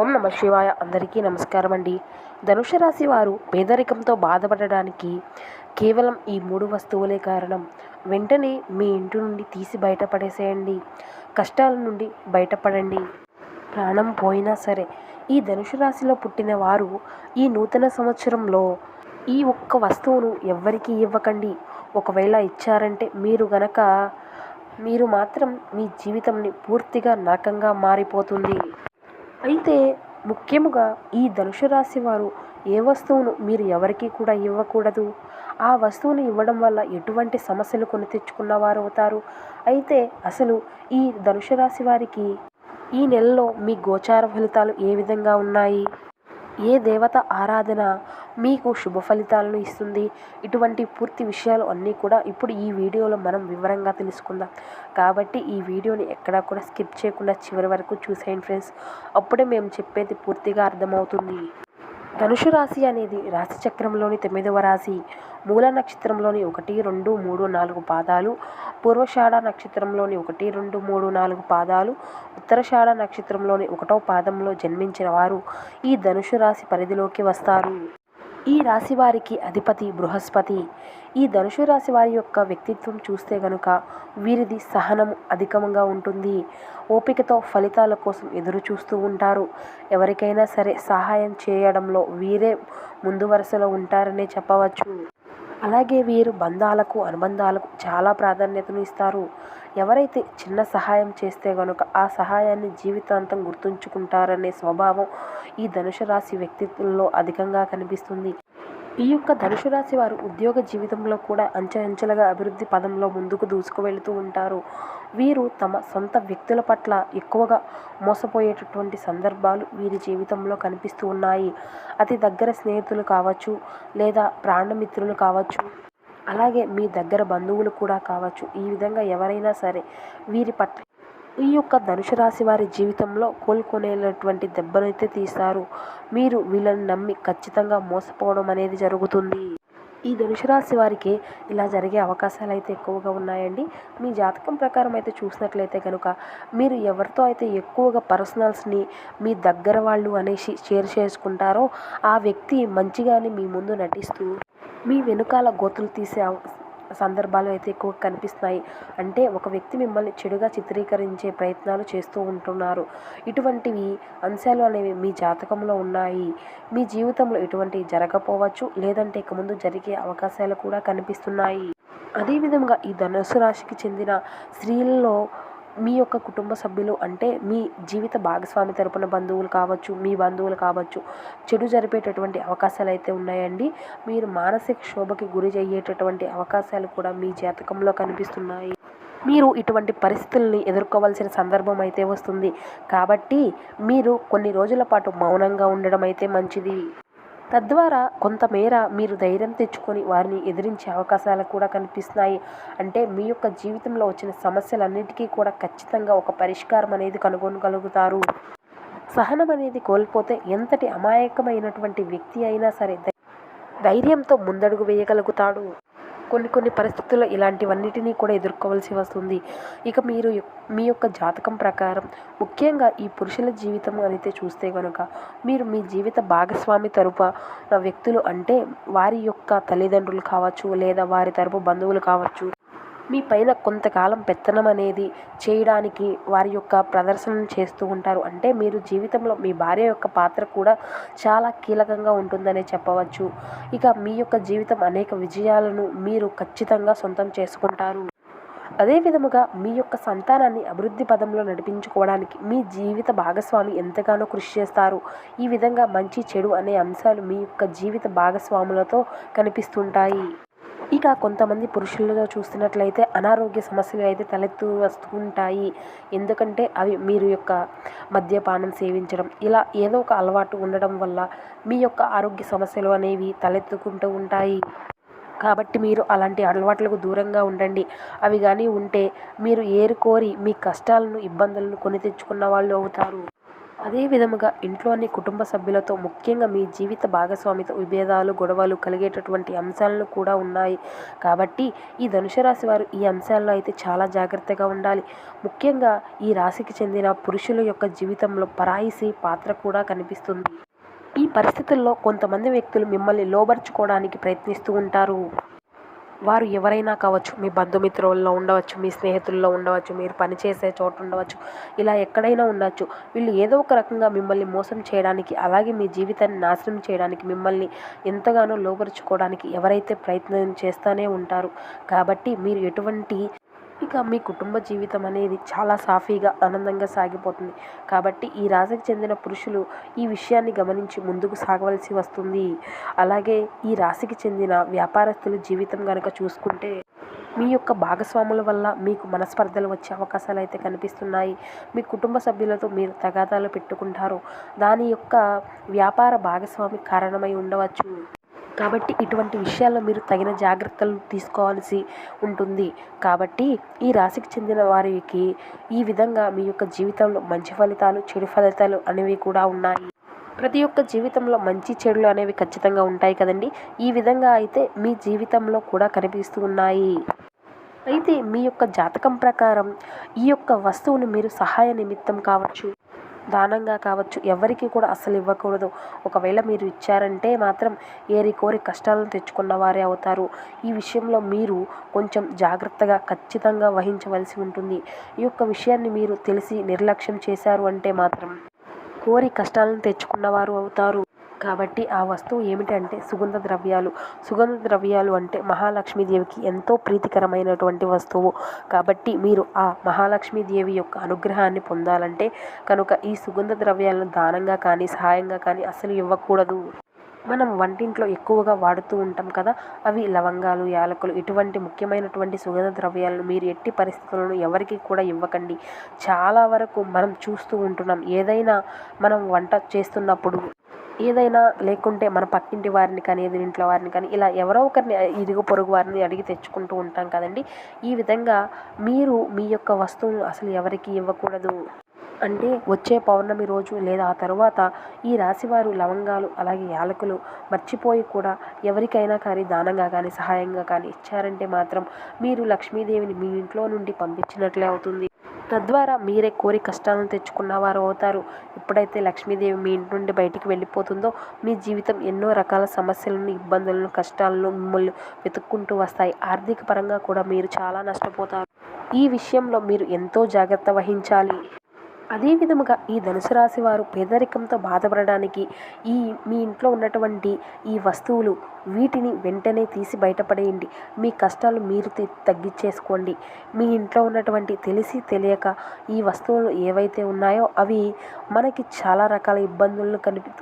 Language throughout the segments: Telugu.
ఓం నమ శివాయ. అందరికీ నమస్కారం అండి. ధనుష రాశి వారు పేదరికంతో బాధపడడానికి కేవలం ఈ మూడు వస్తువులే కారణం. వెంటనే మీ ఇంటి నుండి తీసి బయటపడేసేయండి. కష్టాల నుండి బయటపడండి. ప్రాణం పోయినా సరే ఈ ధనుషు రాశిలో పుట్టిన వారు ఈ నూతన సంవత్సరంలో ఈ ఒక్క వస్తువును ఎవ్వరికీ ఇవ్వకండి. ఒకవేళ ఇచ్చారంటే మీరు గనక మీరు మాత్రం మీ జీవితంని పూర్తిగా నరకంగా మారిపోతుంది. అయితే ముఖ్యముగా ఈ ధనుసు రాశి వారు ఏ వస్తువును మీరు ఎవరికీ కూడా ఇవ్వకూడదు. ఆ వస్తువును ఇవ్వడం వల్ల ఎటువంటి సమస్యలు కొని తెచ్చుకున్న వారు అవుతారు. అయితే అసలు ఈ ధనుసు రాశి వారికి ఈ నెలలో మీ గోచార ఫలితాలు ఏ విధంగా ఉన్నాయి? ఏ దేవత ఆరాధన మీకు శుభ ఫలితాలను ఇస్తుంది? ఇటువంటి పూర్తి విషయాలు అన్నీ కూడా ఇప్పుడు ఈ వీడియోలో మనం వివరంగా తెలుసుకుందాం. కాబట్టి ఈ వీడియోని ఎక్కడా కూడా స్కిప్ చేయకుండా చివరి వరకు చూసేయండి ఫ్రెండ్స్. అప్పుడే మేము చెప్పేది పూర్తిగా అర్థమవుతుంది. ధనుషు రాశి అనేది రాశి చక్రంలోని తొమ్మిదవ రాశి. మూల నక్షత్రంలోని ఒకటి రెండు మూడు నాలుగు పాదాలు. పూర్వషాఢ నక్షత్రంలోని ఒకటి రెండు మూడు నాలుగు పాదాలు. ఉత్తరషాఢ నక్షత్రంలోని ఒకటో పాదంలో జన్మించిన వారు ఈ ధనుషు రాశి పరిధిలోకి వస్తారు. ఈ రాశి వారికి అధిపతి బృహస్పతి. ఈ ధనుషు రాశి వారి యొక్క వ్యక్తిత్వం చూస్తే గనుక వీరిది సహనం అధికంగా ఉంటుంది. ఓపికతో ఫలితాల కోసం ఎదురు చూస్తూ ఉంటారు. ఎవరికైనా సరే సహాయం చేయడంలో వీరే ముందు వరుసలో ఉంటారనే చెప్పవచ్చు. అలాగే వీరు బంధాలకు అనుబంధాలకు చాలా ప్రాధాన్యతను ఇస్తారు. ఎవరైతే చిన్న సహాయం చేస్తే గనుక ఆ సహాయాన్ని జీవితాంతం గుర్తుంచుకుంటారనే స్వభావం ఈ ధనుసు రాశి వ్యక్తిత్వంలో అధికంగా కనిపిస్తుంది. ఈ యొక్క ధనుసు రాశి వారు ఉద్యోగ జీవితంలో కూడా అంచెలంచెలుగా అభివృద్ధి పదంలో ముందుకు దూసుకు వెళుతూ ఉంటారు. వీరు తమ సొంత వ్యక్తుల పట్ల ఎక్కువగా మోసపోయేటటువంటి సందర్భాలు వీరి జీవితంలో కనిపిస్తూ ఉన్నాయి. అతి దగ్గర స్నేహితులు కావచ్చు లేదా ప్రాణమిత్రులు కావచ్చు. అలాగే మీ దగ్గర బంధువులు కూడా కావచ్చు. ఈ విధంగా ఎవరైనా సరే వీరి పట్ల ఈ యొక్క ధనుసు రాశి వారి జీవితంలో కోలుకునేటువంటి దెబ్బనైతే తీస్తారు. మీరు వీళ్ళని నమ్మి ఖచ్చితంగా మోసపోవడం అనేది జరుగుతుంది. ఈ ధనుసు రాశి వారికి ఇలా జరిగే అవకాశాలు అయితే ఎక్కువగా ఉన్నాయండి. మీ జాతకం ప్రకారం అయితే చూసినట్లయితే కనుక మీరు ఎవరితో అయితే ఎక్కువగా పర్సనల్స్ని మీ దగ్గర వాళ్ళు అనేసి షేర్ చేసుకుంటారో ఆ వ్యక్తి మంచిగానే మీ ముందు నటిస్తూ మీ వెనుకాల గోతులు తీసే సందర్భాలు అయితే ఎక్కువ కనిపిస్తున్నాయి. అంటే ఒక వ్యక్తి మిమ్మల్ని చెడుగా చిత్రీకరించే ప్రయత్నాలు చేస్తూ ఉంటున్నారు. ఇటువంటివి అంశాలు అనేవి మీ జాతకంలో ఉన్నాయి. మీ జీవితంలో ఇటువంటివి జరగపోవచ్చు లేదంటే ఇక ముందు జరిగే అవకాశాలు కూడా కనిపిస్తున్నాయి. అదేవిధంగా ఈ ధనుసు రాశికి చెందిన స్త్రీలలో మీ యొక్క కుటుంబ సభ్యులు అంటే మీ జీవిత భాగస్వామి తరపున బంధువులు కావచ్చు మీ బంధువులు కావచ్చు చెడు జరిపేటటువంటి అవకాశాలు అయితే ఉన్నాయండి. మీరు మానసిక క్షోభకి గురి అయ్యేటటువంటి అవకాశాలు కూడా మీ జాతకంలో కనిపిస్తున్నాయి. మీరు ఇటువంటి పరిస్థితుల్ని ఎదుర్కోవాల్సిన సందర్భం అయితే వస్తుంది. కాబట్టి మీరు కొన్ని రోజుల పాటు మౌనంగా ఉండడం అయితే మంచిది. తద్వారా కొంతమేర మీరు ధైర్యం తెచ్చుకొని వారిని ఎదిరించే అవకాశాలు కూడా కనిపిస్తున్నాయి. అంటే మీ యొక్క జీవితంలో వచ్చిన సమస్యలన్నిటికీ కూడా ఖచ్చితంగా ఒక పరిష్కారం అనేది కనుగొనగలుగుతారు. సహనం అనేది కోల్పోతే ఎంతటి అమాయకమైనటువంటి వ్యక్తి అయినా సరే ధైర్యంతో ముందడుగు వేయగలుగుతాడు. కొన్ని కొన్ని పరిస్థితుల్లో ఇలాంటివన్నిటినీ కూడా ఎదుర్కోవాల్సి వస్తుంది. ఇక మీరు మీ యొక్క జాతకం ప్రకారం ముఖ్యంగా ఈ పురుషుల జీవితం అయితే చూస్తే కనుక మీరు మీ జీవిత భాగస్వామి తరపు వ్యక్తులు అంటే వారి యొక్క తల్లిదండ్రులు కావచ్చు లేదా వారి తరపు బంధువులు కావచ్చు మీ పైన కొంతకాలం పెత్తనం అనేది చేయడానికి వారి యొక్క ప్రదర్శన చేస్తూ ఉంటారు. అంటే మీరు జీవితంలో మీ భార్య యొక్క పాత్ర కూడా చాలా కీలకంగా ఉంటుందనే చెప్పవచ్చు. ఇక మీ యొక్క జీవితం అనేక విజయాలను మీరు ఖచ్చితంగా సొంతం చేసుకుంటారు. అదే విధముగా మీ యొక్క సంతానాన్ని అభివృద్ధి పదంలో నడిపించుకోవడానికి మీ జీవిత భాగస్వామి ఎంతగానో కృషి చేస్తారు. ఈ విధంగా మంచి చెడు అనే అంశాలు మీ యొక్క జీవిత భాగస్వాములతో కనిపిస్తుంటాయి. ఇక కొంతమంది పురుషులలో చూస్తున్నట్లయితే అనారోగ్య సమస్యలు అయితే తలెత్తు వస్తుంటాయి. ఎందుకంటే అవి మీరు యొక్క మద్యపానం సేవించడం ఇలా ఏదో ఒక అలవాటు ఉండడం వల్ల మీ యొక్క ఆరోగ్య సమస్యలు అనేవి తలెత్తుకుంటూ ఉంటాయి. కాబట్టి మీరు అలాంటి అలవాట్లకు దూరంగా ఉండండి. అవి కానీ ఉంటే మీరు ఏరుకోరి మీ కష్టాలను ఇబ్బందులను కొని తెచ్చుకున్న వాళ్ళు అవుతారు. అదే విధముగా ఇంట్లోని కుటుంబ సభ్యులతో ముఖ్యంగా మీ జీవిత భాగస్వామితో విభేదాలు గొడవలు కలిగేటటువంటి అంశాలను కూడా ఉన్నాయి. కాబట్టి ఈ ధనుసు రాశి వారు ఈ అంశాల్లో అయితే చాలా జాగ్రత్తగా ఉండాలి. ముఖ్యంగా ఈ రాశికి చెందిన పురుషుల యొక్క జీవితంలో పరాయిసి పాత్ర కూడా కనిపిస్తుంది. ఈ పరిస్థితుల్లో కొంతమంది వ్యక్తులు మిమ్మల్ని లోబర్చుకోవడానికి ప్రయత్నిస్తూ ఉంటారు. వారు ఎవరైనా కావచ్చు మీ బంధుమిత్రుల్లో ఉండవచ్చు మీ స్నేహితుల్లో ఉండవచ్చు మీరు పనిచేసే చోట ఉండవచ్చు ఇలా ఎక్కడైనా ఉండవచ్చు వీళ్ళు ఏదో ఒక రకంగా మిమ్మల్ని మోసం చేయడానికి అలాగే మీ జీవితాన్ని నాశనం చేయడానికి మిమ్మల్ని ఎంతగానో లోపరుచుకోవడానికి ఎవరైతే ప్రయత్నం చేస్తూనే ఉంటారు. కాబట్టి మీరు ఎటువంటి ఇంకా మీ కుటుంబ జీవితం అనేది చాలా సాఫీగా ఆనందంగా సాగిపోతుంది. కాబట్టి ఈ రాశికి చెందిన పురుషులు ఈ విషయాన్ని గమనించి ముందుకు సాగవలసి వస్తుంది. అలాగే ఈ రాశికి చెందిన వ్యాపారస్తుల జీవితం కనుక చూసుకుంటే మీ యొక్క భాగస్వాముల వల్ల మీకు మనస్పర్ధలు వచ్చే అవకాశాలు అయితే కనిపిస్తున్నాయి. మీ కుటుంబ సభ్యులతో మీరు తగాదాలు పెట్టుకుంటారు. దాని యొక్క వ్యాపార భాగస్వామి కారణమై ఉండవచ్చు. కాబట్టి ఇటువంటి విషయాల్లో మీరు తగిన జాగ్రత్తలు తీసుకోవాల్సి ఉంటుంది. కాబట్టి ఈ రాశికి చెందిన వారికి ఈ విధంగా మీ యొక్క జీవితంలో మంచి ఫలితాలు చెడు ఫలితాలు అనేవి కూడా ఉన్నాయి. ప్రతి ఒక్క జీవితంలో మంచి చెడులు అనేవి ఖచ్చితంగా ఉంటాయి కదండి. ఈ విధంగా అయితే మీ జీవితంలో కూడా కనిపిస్తూ ఉన్నాయి. అయితే మీ యొక్క జాతకం ప్రకారం ఈ యొక్క వస్తువును మీరు సహాయ నిమిత్తం కావచ్చు. దానంగా కావచ్చు ఎవరికి కూడా అస్సలు ఇవ్వకూడదు. ఒకవేళ మీరు ఇచ్చారంటే మాత్రం ఏరి కోరి కష్టాలను తెచ్చుకున్న వారే అవుతారు. ఈ విషయంలో మీరు కొంచెం జాగ్రత్తగా ఖచ్చితంగా వహించవలసి ఉంటుంది. ఈ యొక్క విషయాన్ని మీరు తెలిసి నిర్లక్ష్యం చేశారు అంటే మాత్రం కోరి కష్టాలను తెచ్చుకున్నవారు అవుతారు. కాబట్టి ఆ వస్తువు ఏమిటంటే సుగంధ ద్రవ్యాలు. సుగంధ ద్రవ్యాలు అంటే మహాలక్ష్మీదేవికి ఎంతో ప్రీతికరమైనటువంటి వస్తువు. కాబట్టి మీరు ఆ మహాలక్ష్మీదేవి యొక్క అనుగ్రహాన్ని పొందాలంటే కనుక ఈ సుగంధ ద్రవ్యాలను దానంగా కానీ సహాయంగా కానీ అసలు ఇవ్వకూడదు. మనం వంటింట్లో ఎక్కువగా వాడుతూ ఉంటాం కదా అవి లవంగాలు యాలకులు ఇటువంటి ముఖ్యమైనటువంటి సుగంధ ద్రవ్యాలను మీరు ఎట్టి పరిస్థితులను ఎవరికి కూడా ఇవ్వకండి. చాలా వరకు మనం చూస్తూ ఉంటున్నాం. ఏదైనా మనం వంట చేస్తున్నప్పుడు ఏదైనా లేకుంటే మన పక్కింటి వారిని కానీ ఎదురింట్లో వారిని కానీ ఇలా ఎవరో ఒకరిని ఇరుగు పొరుగు వారిని అడిగి తెచ్చుకుంటూ ఉంటాం కదండి. ఈ విధంగా మీరు మీ యొక్క వస్తువులు అసలు ఎవరికి ఇవ్వకూడదు? అంటే వచ్చే పౌర్ణమి రోజు లేదా ఆ తర్వాత ఈ రాశివారు లవంగాలు అలాగే యాలకులు మర్చిపోయి కూడా ఎవరికైనా కానీ దానంగా కానీ సహాయంగా కానీ ఇచ్చారంటే మాత్రం మీరు లక్ష్మీదేవిని మీ ఇంట్లో నుండి పంపించినట్లే అవుతుంది. తద్వారా మీరే కోరి కష్టాలను తెచ్చుకున్న వారు అవుతారు. ఎప్పుడైతే లక్ష్మీదేవి మీ ఇంటి నుండి బయటికి వెళ్ళిపోతుందో మీ జీవితం ఎన్నో రకాల సమస్యలను ఇబ్బందులను కష్టాలను మిమ్మల్ని వెతుక్కుంటూ వస్తాయి. ఆర్థిక పరంగా కూడా మీరు చాలా నష్టపోతారు. ఈ విషయంలో మీరు ఎంతో జాగ్రత్త వహించాలి. అదేవిధముగా ఈ ధనుసు రాశి వారు పేదరికంతో బాధపడడానికి ఈ మీ ఇంట్లో ఉన్నటువంటి ఈ వస్తువులు వీటిని వెంటనే తీసి బయటపడేయండి. మీ కష్టాలు మీరు తగ్గించేసుకోండి. మీ ఇంట్లో ఉన్నటువంటి తెలిసి తెలియక ఈ వస్తువులు ఏవైతే ఉన్నాయో అవి మనకి చాలా రకాల ఇబ్బందులను కనిపి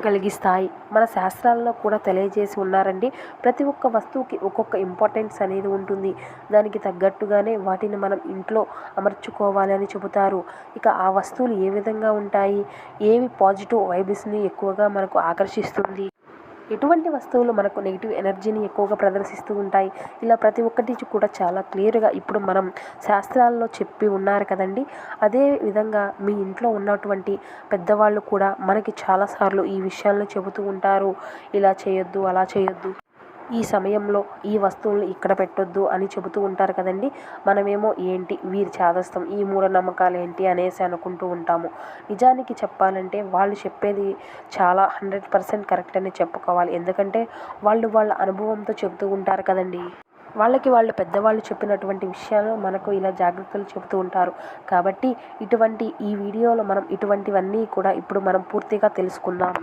కలిగిస్తాయి. మన శాస్త్రాల్లో కూడా తెలియజేసి ఉన్నారండి. ప్రతి ఒక్క వస్తువుకి ఒక్కొక్క ఇంపార్టెన్స్ అనేది ఉంటుంది. దానికి తగ్గట్టుగానే వాటిని మనం ఇంట్లో అమర్చుకోవాలి అని చెబుతారు. ఇక ఆ వస్తువులు ఏ విధంగా ఉంటాయి? ఏవి పాజిటివ్ వైబ్స్ని ఎక్కువగా మనకు ఆకర్షిస్తుంది? ఎటువంటి వస్తువులు మనకు నెగిటివ్ ఎనర్జీని ఎక్కువగా ప్రదర్శిస్తూ ఉంటాయి. ఇలా ప్రతి ఒక్కటి కూడా చాలా క్లియర్గా ఇప్పుడు మనం శాస్త్రాల్లో చెప్పి ఉన్నారు కదండి. అదే విధంగా మీ ఇంట్లో ఉన్నటువంటి పెద్దవాళ్ళు కూడా మనకి చాలాసార్లు ఈ విషయాలను చెబుతూ ఉంటారు. ఇలా చేయొద్దు అలా చేయొద్దు. ఈ సమయంలో ఈ వస్తువులను ఇక్కడ పెట్టొద్దు అని చెబుతూ ఉంటారు కదండి. మనమేమో ఏంటి? వీరి చాదస్తం ఈ మూఢనమ్మకాలు ఏంటి? అనేసి అనుకుంటూ ఉంటాము. నిజానికి చెప్పాలంటే వాళ్ళు చెప్పేది చాలా హండ్రెడ్ పర్సెంట్ కరెక్ట్ అని చెప్పుకోవాలి. ఎందుకంటే వాళ్ళు వాళ్ళ అనుభవంతో చెబుతూ ఉంటారు కదండి. వాళ్ళకి వాళ్ళు పెద్దవాళ్ళు చెప్పినటువంటి విషయాలు మనకు ఇలా జాగ్రత్తలు చెబుతూ ఉంటారు. కాబట్టి ఇటువంటి ఈ వీడియోలో మనం ఇటువంటివన్నీ కూడా ఇప్పుడు మనం పూర్తిగా తెలుసుకుందాం.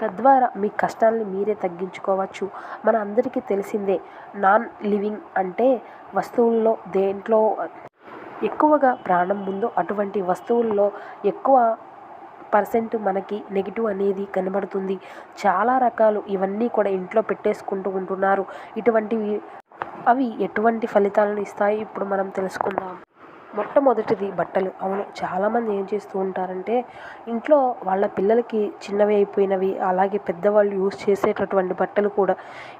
తద్వారా మీ కష్టాలని మీరే తగ్గించుకోవచ్చు. మన అందరికీ తెలిసిందే నాన్ లివింగ్ అంటే వస్తువుల్లో దేంట్లో ఎక్కువగా ప్రాణం ఉందో అటువంటి వస్తువుల్లో ఎక్కువ పర్సెంట్ మనకి నెగిటివ్ అనేది కనబడుతుంది. చాలా రకాలు ఇవన్నీ కూడా ఇంట్లో పెట్టేసుకుంటూ ఉంటున్నారు. ఇటువంటివి అవి ఎటువంటి ఫలితాలను ఇస్తాయి ఇప్పుడు మనం తెలుసుకుందాం. మొట్టమొదటిది బట్టలు. అవును చాలామంది ఏం చేస్తూ ఉంటారంటే ఇంట్లో వాళ్ళ పిల్లలకి చిన్నవి అయిపోయినవి అలాగే పెద్దవాళ్ళు యూజ్ చేసేటటువంటి బట్టలు కూడా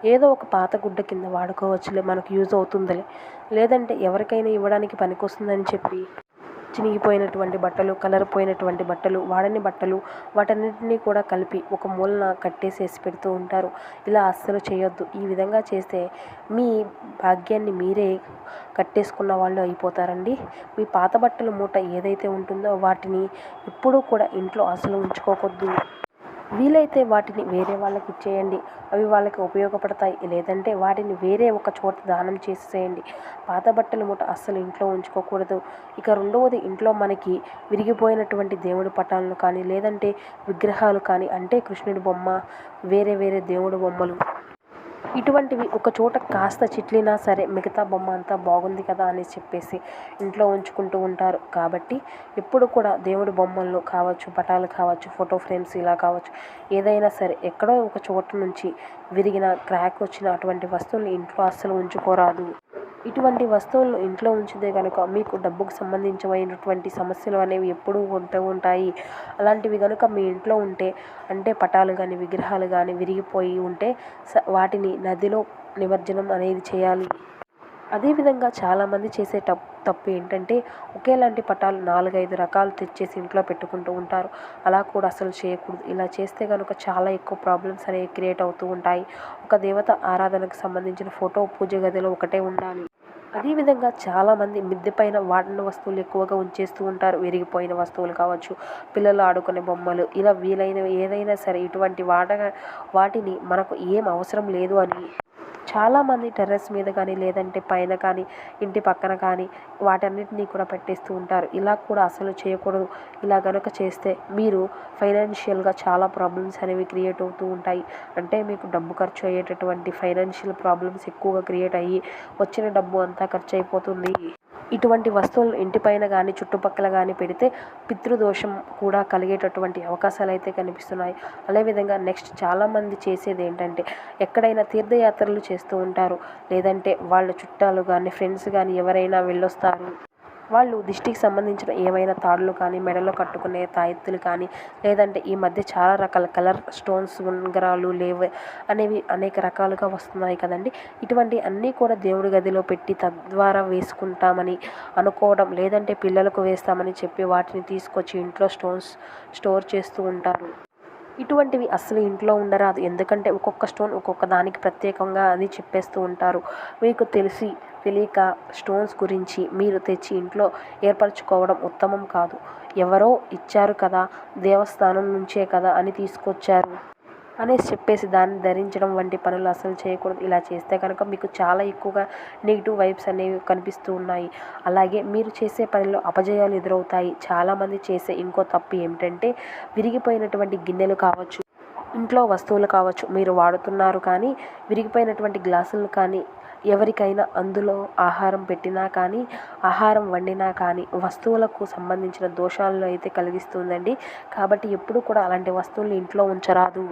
ఏదో ఒక పాత గుడ్డ కింద వాడుకోవచ్చులే మనకు యూజ్ అవుతుందిలే. లేదంటే ఎవరికైనా ఇవ్వడానికి పనికొస్తుందని చెప్పి చినిగిపోయినటువంటి బట్టలు కలర్ పోయినటువంటి బట్టలు వాడని బట్టలు వాటన్నిటినీ కూడా కలిపి ఒక మూలన కట్టేసేసి పెడుతూ ఉంటారు. ఇలా అస్సలు చేయొద్దు. ఈ విధంగా చేస్తే మీ భాగ్యాన్ని మీరే కట్టేసుకున్న వాళ్ళు అయిపోతారండి. మీ పాత బట్టల మూట ఏదైతే ఉంటుందో వాటిని ఎప్పుడూ కూడా ఇంట్లో అసలు ఉంచుకోకూడదు వీలైతే వాటిని వేరే వాళ్ళకి ఇచ్చేయండి. అవి వాళ్ళకి ఉపయోగపడతాయి. లేదంటే వాటిని వేరే ఒక చోట దానం చేసేయండి పాత బట్టల మూట అస్సలు ఇంట్లో ఉంచుకోకూడదు. ఇక రెండవది ఇంట్లో మనకి విరిగిపోయినటువంటి దేవుడి పటాలను కానీ లేదంటే విగ్రహాలు కానీ అంటే కృష్ణుడి బొమ్మ వేరే వేరే దేవుడి బొమ్మలు ఇటువంటివి ఒక చోట కాస్త చిట్లినా సరే మిగతా బొమ్మ అంతా బాగుంది కదా అని చెప్పేసి ఇంట్లో ఉంచుకుంటూ ఉంటారు. కాబట్టి ఎప్పుడు కూడా దేవుడి బొమ్మలు కావచ్చు పటాలు కావచ్చు ఫోటో ఫ్రేమ్స్ ఇలా కావచ్చు ఏదైనా సరే ఎక్కడో ఒక చోట నుంచి విరిగిన క్రాక్ వచ్చిన అటువంటి వస్తువులు ఇంట్లో అస్సలు ఉంచుకోరాదు. ఇటువంటి వస్తువులను ఇంట్లో ఉంచితే కనుక మీకు డబ్బుకు సంబంధించినటువంటి సమస్యలు అనేవి ఎప్పుడూ ఉంటూ ఉంటాయి. అలాంటివి కనుక మీ ఇంట్లో ఉంటే అంటే పటాలు కానీ విగ్రహాలు కానీ విరిగిపోయి ఉంటే స వాటిని నదిలో నిమజ్జనం అనేది చేయాలి. అదేవిధంగా చాలామంది చేసే తప్ తప్పు ఏంటంటే ఒకేలాంటి పటాలు నాలుగైదు రకాలు తెచ్చేసి ఇంట్లో పెట్టుకుంటూ ఉంటారు. అలా కూడా అసలు చేయకూడదు. ఇలా చేస్తే కనుక చాలా ఎక్కువ ప్రాబ్లమ్స్ అనేవి క్రియేట్ అవుతూ ఉంటాయి. ఒక దేవత ఆరాధనకు సంబంధించిన ఫోటో పూజ గదిలో ఒకటే ఉండాలి. అదేవిధంగా చాలామంది మిద్దె పైన వాడిన వస్తువులు ఎక్కువగా ఉంచేస్తూ ఉంటారు. విరిగిపోయిన వస్తువులు కావచ్చు పిల్లలు ఆడుకునే బొమ్మలు ఇలా వీలైనవి ఏదైనా సరే ఇటువంటి వాట వాటిని మనకు ఏం అవసరం లేదు అని చాలామంది టెర్రస్ మీద కానీ లేదంటే పైన కానీ ఇంటి పక్కన కానీ వాటన్నిటినీ కూడా పెట్టేస్తూ ఉంటారు. ఇలా కూడా అసలు చేయకూడదు. ఇలా కనుక చేస్తే మీరు ఫైనాన్షియల్గా చాలా ప్రాబ్లమ్స్ అనేవి క్రియేట్ అవుతూ ఉంటాయి. అంటే మీకు డబ్బు ఖర్చు అయ్యేటటువంటి ఫైనాన్షియల్ ప్రాబ్లమ్స్ ఎక్కువగా క్రియేట్ అయ్యి వచ్చిన డబ్బు అంతా ఖర్చు అయిపోతుంది. ఇటువంటి వస్తువులు ఇంటిపైన కానీ చుట్టుపక్కల కానీ పెడితే పితృదోషం కూడా కలిగేటటువంటి అవకాశాలు అయితే కనిపిస్తున్నాయి. అదేవిధంగా నెక్స్ట్ చాలామంది చేసేది ఏంటంటే ఎక్కడైనా తీర్థయాత్రలు చేస్తూ ఉంటారు. లేదంటే వాళ్ళ చుట్టాలు కానీ ఫ్రెండ్స్ కానీ ఎవరైనా వెళ్ళొస్తారు. వాళ్ళు దిష్టికి సంబంధించిన ఏమైనా తాడులు కానీ మెడలో కట్టుకునే తాయెత్తులు కానీ లేదంటే ఈ మధ్య చాలా రకాల కలర్ స్టోన్స్ ఉంగరాలు లేవు అనేవి అనేక రకాలుగా వస్తున్నాయి కదండి. ఇటువంటి అన్నీ కూడా దేవుడి గదిలో పెట్టి తద్వారా వేసుకుంటామని అనుకోవడం లేదంటే పిల్లలకు వేస్తామని చెప్పి వాటిని తీసుకొచ్చి ఇంట్లో స్టోన్స్ స్టోర్ చేస్తూ ఉంటారు. ఇటువంటివి అసలు ఇంట్లో ఉండరాదు. ఎందుకంటే ఒక్కొక్క స్టోన్ ఒక్కొక్క దానికి ప్రత్యేకంగా అని చెప్పేస్తూ ఉంటారు. మీకు తెలిసి తెలియక స్టోన్స్ గురించి మీరు తెచ్చి ఇంట్లో ఏర్పరచుకోవడం ఉత్తమం కాదు. ఎవరో ఇచ్చారు కదా దేవస్థానం నుంచే కదా అని తీసుకొచ్చారు. అనేసి చెప్పేసి దాన్ని ధరించడం వంటి పనులు అసలు చేయకూడదు. ఇలా చేస్తే కనుక మీకు చాలా ఎక్కువగా నెగిటివ్ వైబ్స్ అనేవి కనిపిస్తూ ఉన్నాయి. అలాగే మీరు చేసే పనిలో అపజయాలు ఎదురవుతాయి. చాలామంది చేసే ఇంకో తప్పు ఏమిటంటే విరిగిపోయినటువంటి గిన్నెలు కావచ్చు ఇంట్లో వస్తువులు కావచ్చు మీరు వాడుతున్నారు కానీ విరిగిపోయినటువంటి గ్లాసులు కానీ ఎవరికైనా అందులో ఆహారం పెట్టినా కానీ ఆహారం వండినా కానీ వస్తువులకు సంబంధించిన దోషాలను అయితే కలిగిస్తుందండి. కాబట్టి ఎప్పుడు కూడా అలాంటి వస్తువులు ఇంట్లో ఉంచరాదు.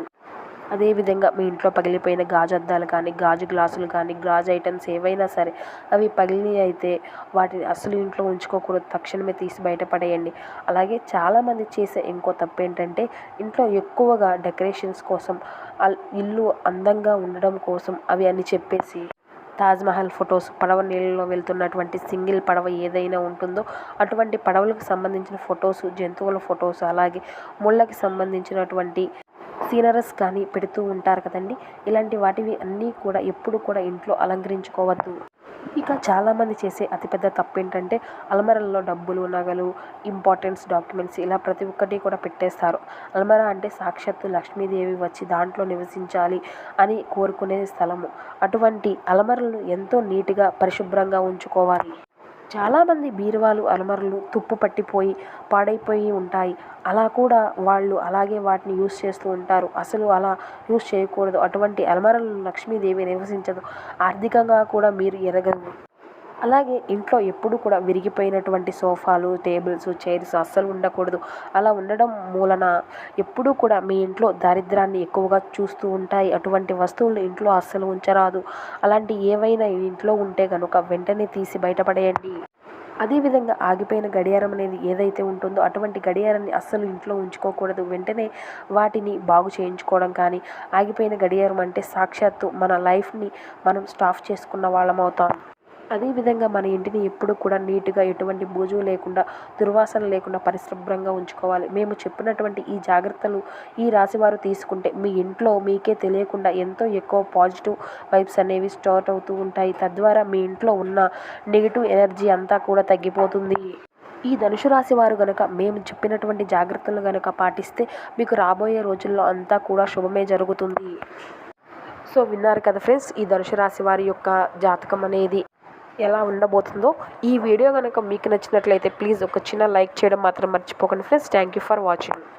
అదేవిధంగా మీ ఇంట్లో పగిలిపోయిన గాజు అద్దాలు కానీ గాజు గ్లాసులు కానీ గాజు ఐటమ్స్ ఏవైనా సరే అవి పగిలి అయితే వాటిని అసలు ఇంట్లో ఉంచుకోకూడదు. తక్షణమే తీసి బయటపడేయండి. అలాగే చాలామంది చేసే ఇంకో తప్పు ఏంటంటే ఇంట్లో ఎక్కువగా డెకరేషన్స్ కోసం ఇల్లు అందంగా ఉండడం కోసం అవి అని చెప్పేసి తాజ్మహల్ ఫొటోస్ పడవ నీళ్ళలో వెళ్తున్నటువంటి సింగిల్ పడవ ఏదైనా ఉంటుందో అటువంటి పడవలకు సంబంధించిన ఫొటోస్ జంతువుల ఫొటోస్ అలాగే ముళ్ళకి సంబంధించినటువంటి సీనరస్ కానీ పెడుతూ ఉంటారు కదండి. ఇలాంటి వాటివి అన్నీ కూడా ఎప్పుడు కూడా ఇంట్లో అలంకరించుకోవద్దు. ఇక చాలామంది చేసే అతిపెద్ద తప్పు ఏంటంటే అల్మరల్లో డబ్బులు నగలు ఇంపార్టెన్స్ డాక్యుమెంట్స్ ఇలా ప్రతి ఒక్కటి కూడా పెట్టేస్తారు. అల్మరా అంటే సాక్షాత్తు లక్ష్మీదేవి వచ్చి దాంట్లో నివసించాలి అని కోరుకునే స్థలము. అటువంటి అల్మరలను ఎంతో నీట్గా పరిశుభ్రంగా ఉంచుకోవాలి. చాలామంది బీరువాలు అలమరలు తుప్పు పట్టిపోయి పాడైపోయి ఉంటాయి. అలా కూడా వాళ్ళు అలాగే వాటిని యూస్ చేస్తూ ఉంటారు. అసలు అలా యూస్ చేయకూడదు. అటువంటి అలమరలు లక్ష్మీదేవి నివసించదు. ఆర్థికంగా కూడా మీరు ఎరగదు అలాగే ఇంట్లో ఎప్పుడు కూడా విరిగిపోయినటువంటి సోఫాలు టేబుల్స్ చైర్స్ అస్సలు ఉండకూడదు. అలా ఉండడం మూలన ఎప్పుడూ కూడా మీ ఇంట్లో దారిద్రాన్ని ఎక్కువగా చూస్తూ ఉంటాయి. అటువంటి వస్తువులు ఇంట్లో అస్సలు ఉంచరాదు. అలాంటి ఏవైనా ఇంట్లో ఉంటే కనుక వెంటనే తీసి బయటపడేయండి. అదేవిధంగా ఆగిపోయిన గడియారం అనేది ఏదైతే ఉంటుందో అటువంటి గడియారాన్ని అస్సలు ఇంట్లో ఉంచుకోకూడదు. వెంటనే వాటిని బాగు చేయించుకోవడం కానీ ఆగిపోయిన గడియారం అంటే సాక్షాత్తు మన లైఫ్ని మనం స్టాఫ్ చేసుకున్న వాళ్ళం అవుతాం అదేవిధంగా మన ఇంటిని ఎప్పుడు కూడా నీట్గా ఎటువంటి బూజు లేకుండా దుర్వాసన లేకుండా పరిశుభ్రంగా ఉంచుకోవాలి. మేము చెప్పినటువంటి ఈ జాగ్రత్తలు ఈ రాశివారు తీసుకుంటే మీ ఇంట్లో మీకే తెలియకుండా ఎంతో ఎక్కువ పాజిటివ్ వైబ్స్ అనేవి స్టార్ట్ అవుతూ ఉంటాయి. తద్వారా మీ ఇంట్లో ఉన్న నెగిటివ్ ఎనర్జీ అంతా కూడా తగ్గిపోతుంది. ఈ ధనుసు రాశి వారు గనక మేము చెప్పినటువంటి జాగ్రత్తలు గనక పాటిస్తే మీకు రాబోయే రోజుల్లో అంతా కూడా శుభమే జరుగుతుంది. సో విన్నారు కదా ఫ్రెండ్స్ ఈ ధనుసు రాశి వారి యొక్క జాతకం అనేది. ఎలా ఉండబోతుందో ఈ వీడియో కనుక మీకు నచ్చినట్లయితే ప్లీజ్ ఒక చిన్న లైక్ చేయడం మాత్రం మర్చిపోకండి. Friends thank you for watching.